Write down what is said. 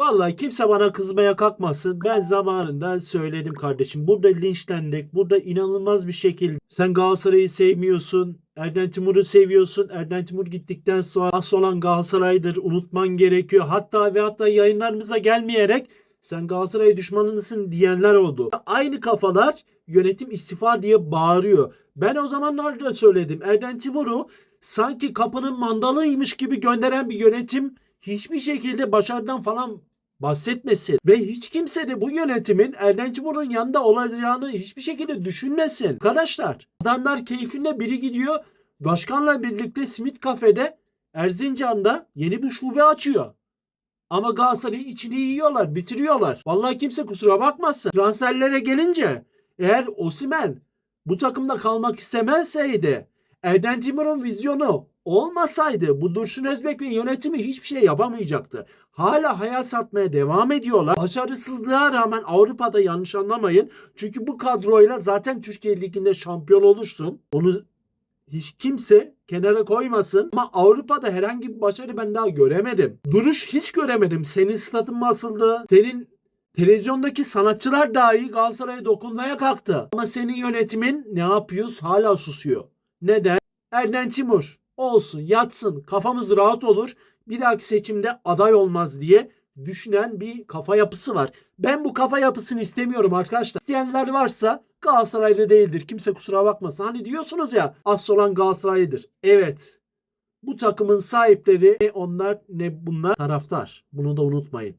Vallahi kimse bana kızmaya kalkmasın. Ben zamanında söyledim kardeşim. Burada linçlendik. Burada inanılmaz bir şekilde sen Galatasaray'ı sevmiyorsun. Erden Timur'u seviyorsun. Erden Timur gittikten sonra asıl olan Galatasaray'dır. Unutman gerekiyor. Hatta ve hatta yayınlarımıza gelmeyerek sen Galatasaray düşmanısın diyenler oldu. Aynı kafalar yönetim istifa diye bağırıyor. Ben o zamanlarda söyledim. Erden Timur'u sanki kapının mandalıymış gibi gönderen bir yönetim hiçbir şekilde başarıdan falan bahsetmesin. Ve hiç kimse de bu yönetimin Erden Timur'un yanında olacağını hiçbir şekilde düşünmesin. Arkadaşlar adamlar keyfinde biri gidiyor başkanla birlikte Smith Cafe'de Erzincan'da yeni bir şube açıyor. Ama Galatasaray'ın içini yiyorlar, bitiriyorlar. Vallahi kimse kusura bakmasın. Transferlere gelince eğer Osimen bu takımda kalmak istemezseydi, Erden Timur'un vizyonu olmasaydı bu Dursun Özbek ve yönetimi hiçbir şey yapamayacaktı. Hala hayal satmaya devam ediyorlar. Başarısızlığa rağmen Avrupa'da yanlış anlamayın. Çünkü bu kadroyla zaten Türkiye Ligi'nde şampiyon olursun. Onu hiç kimse kenara koymasın. Ama Avrupa'da herhangi bir başarı ben daha göremedim. Duruş hiç göremedim. Senin statın basıldı. Senin televizyondaki sanatçılar dahi Galatasaray'a dokunmaya kalktı. Ama senin yönetimin ne yapıyoruz? Hala susuyor. Neden? Erden Timur olsun yatsın kafamız rahat olur. Bir dahaki seçimde aday olmaz diye düşünen bir kafa yapısı var. Ben bu kafa yapısını istemiyorum arkadaşlar. İsteyenler varsa Galatasaraylı değildir. Kimse kusura bakmasın. Hani diyorsunuz ya asıl olan Galatasaraylıdır. Evet. Bu takımın sahipleri ne onlar ne bunlar taraftar. Bunu da unutmayın.